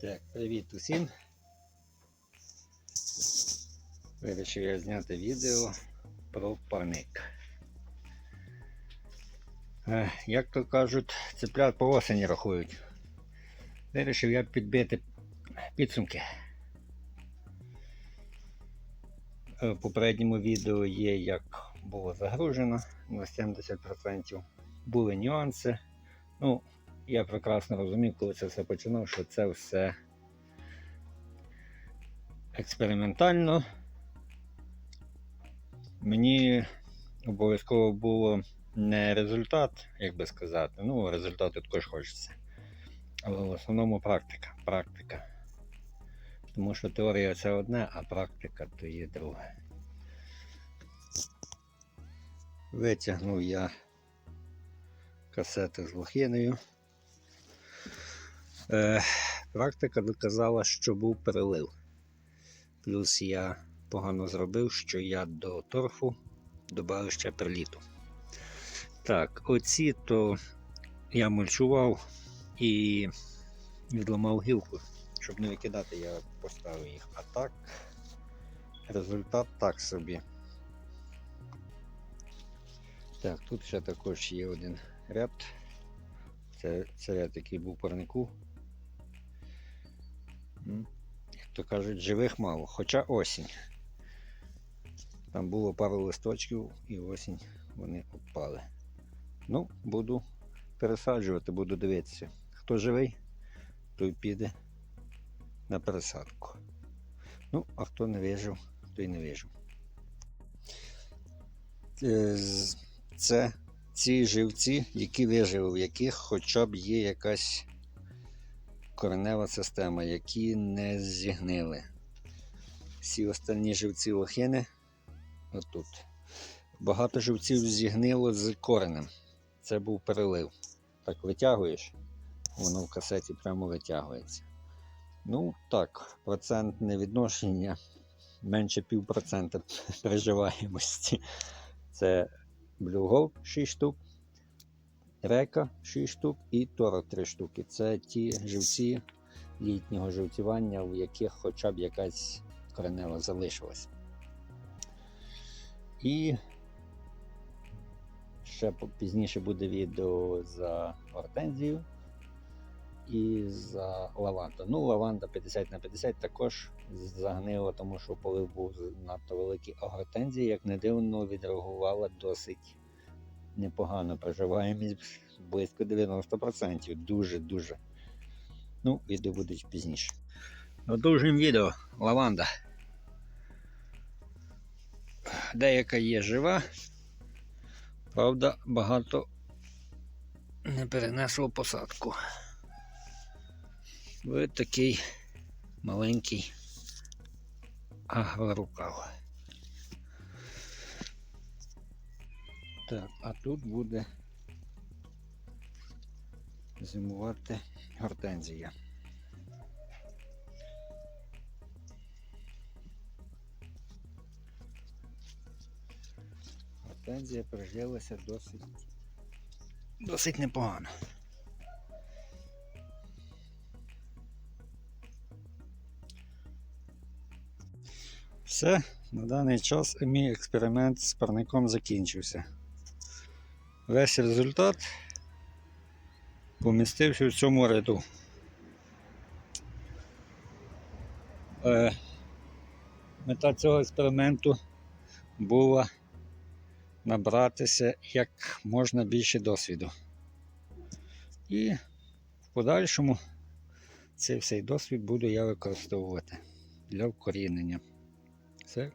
Так, привіт усім. Вирішив я зняти відео про парник. Е, Як то кажуть, цеплят по осені рахують. Вирішив я підбити підсумки. Е, В попередньому відео є, як було загружено на 70%. Були нюанси. Ну, я прекрасно розумів, коли це все починав, що це все експериментально. Мені обов'язково було не результат, як би сказати. Ну, результати також хочеться. Але в основному практика. Практика. Тому що теорія це одне, а практика то є друге. Витягнув я касети з лохиною. Е, практика доказала, що був перелив. Плюс я погано зробив, що я до торфу додав ще перліту. Так, оці то я мульчував і відламав гілку. Щоб не викидати, я поставив їх. А так, результат так собі. Так, тут ще також є один ряд. Це, це ряд, який був парнику. Як то кажуть, живих мало, хоча осінь. Там було пару листочків і осінь вони впали. Ну, буду пересаджувати, буду дивитися. Хто живий, той піде на пересадку. Ну, а хто не вижив, той не вижив. Е, Це ці живці, які вижили, в яких хоча б є якась коренева система, які не зігнили. Всі останні живці лохини отут. Багато живців зігнило з коренем. Це був перелив. Так витягуєш, воно в касеті прямо витягується. Ну так, процентне відношення менше півпроцента переживаємості. Це Blue Gold 6 штук, Река 6 штук і Торо 3 штуки. Це ті живці літнього живцювання, в яких хоча б якась коренева залишилась. І ще пізніше буде відео за гортензію і за лаванду. Ну, лаванда 50 на 50 також загнила, тому що полив був надто великий, а гортензія, як не дивно, відреагувала досить непогано. Проживаємість близько 90%. Дуже-дуже. Ну, відео буде пізніше. Продовжуємо відео. Лаванда. Деяка є жива. Правда, багато не перенесло посадку. Ось такий маленький агрорукав. Так, а тут буде зимувати гортензія. Гортензія прижилася досить, досить непогано. Все, на даний час мій експеримент з парником закінчився. Весь результат помістився в цьому ряду. Е, мета цього експерименту була набратися як можна більше досвіду. І в подальшому цей всей досвід буду я використовувати для вкорінення. Все.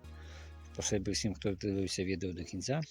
Спасибі всім, хто дивився відео до кінця.